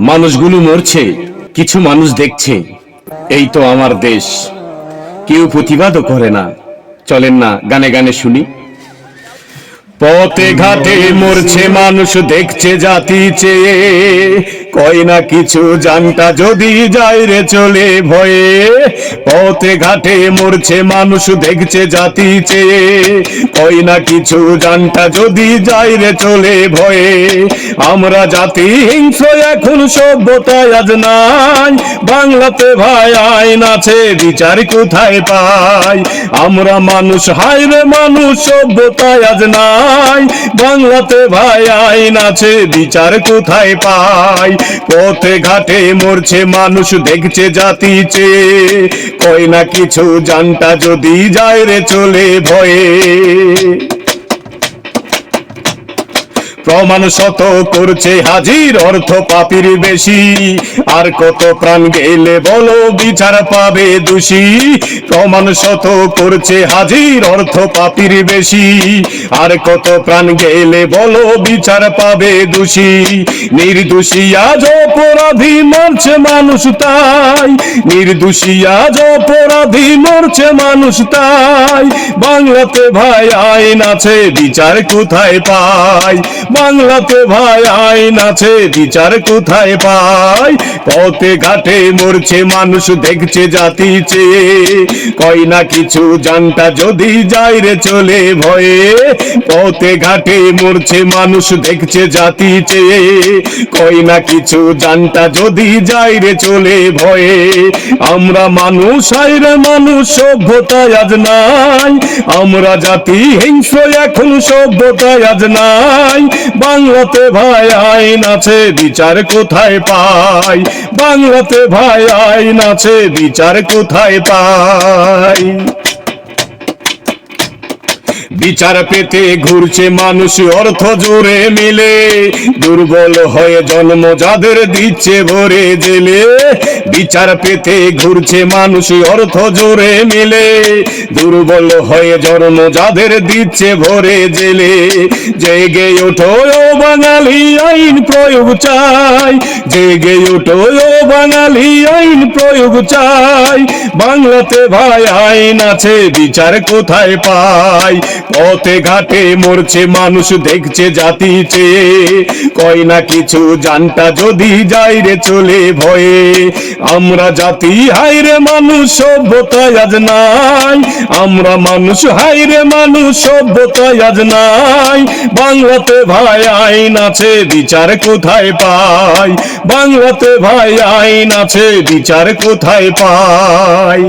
মানুষগুলো মরছে, কিছু মানুষ দেখছে। এই তো আমার দেশ। কেউ প্রতিবাদও করে না। চলেন না গানে গানে শুনি। পথে ঘাটে মরছে মানুষ, দেখছে জাতি চেয়ে। কয় না কিছু জানটা যদি যায় রে চলে ভয়ে। পথে ঘাটে মরছে মানুষ, দেখছে জাতি চেয়ে। কয় না কিছু জানটা যদি যায় রে চলে ভয়ে। আমরা জাতি হিংস্র, এখন সভ্যতায় আজ নাই। বাংলাতে ভাই আইন আছে, বিচার কোথায় পাই? আমরা মানুষ, হায় রে মানুষ, সভ্যতায় আজ নাই। বাংলাতে ভাই আইন আছে, বিচার কোথায় পাই? পথে ঘাটে মরছে মানুষ, দেখছে জাতি চেয়ে। কয় না কিছু জানটা যদি যায় রে চলে ভয়ে। প্রমাণ শত করছে হাজির অর্থ পাপির বেশি। আর কত প্রাণ গেলে বলো বিচার পাবে দোষী। প্রমাণ শত করছে হাজির অর্থ পাপির বেশি। আর কত প্রাণ গেলে বলো বিচার পাবে দোষী। নির্দোষী আজ অপরাধী মরছে মানুষ তাই। নির্দোষী আজ অপরাধী মরছে মানুষ তাই। বাংলাতে ভাই আইন আছে, বিচার কোথায় পাই বাংলাতে ভাই আইন আছে, বিচার কোথায় পাই পথে ঘাটে মরছে মানুষ, দেখছে জাতি চেয়ে। কয় না কিছু জানটা যদি যায় রে চলে ভয়ে। পথে ঘাটে মরছে মানুষ, দেখছে জাতি চেয়ে। কয় না কিছু জানটা যদি যায় রে চলে ভয়ে। আমরা মানুষ আইরে মানুষ, সভ্যতায় আজ নাই। আমরা জাতি, হিংস্র এখন, সভ্যতায় আজ নাই। বাংলাতে ভাই আইন আছে বিচার কোথায় পাই? বাংলাতে ভাই আইন আছে বিচার কোথায় পাই? বিচার পেতে ঘুরছে মানুষ, অর্থ জোরে মিলে। দুর্বল হয়ে জন্ম যাদের দিচ্ছে ভরে জেলে। বিচার পেতে ঘুরছে মানুষ, অর্থ জোরে মিলে। দুর্বল হয়ে জন্ম যাদের দিচ্ছে ভরে জেলে। জেগে ওঠো বাঙালি, আইন প্রয়োগ চাই। জেগে ওঠো বাঙালি, আইন প্রয়োগ চাই। বাংলাতে ভাই আইন আছে, বিচার কোথায় পাই? পথে ঘাটে মরছে মানুষ, দেখছে জাতি চেয়ে। কয় না কিছু জানটা যদি যাই রে চলে ভয়ে। আমরা জাতি হাইরে মানুষ সভ্যতায় আজ নাই। আমরা মানুষ হাইরে মানুষ সভ্যতায় আজ নাই। বাংলাতে ভাই আইন আছে, বিচার কোথায় পাই? বাংলাতে ভাই আইন আছে, বিচার কোথায় পাই?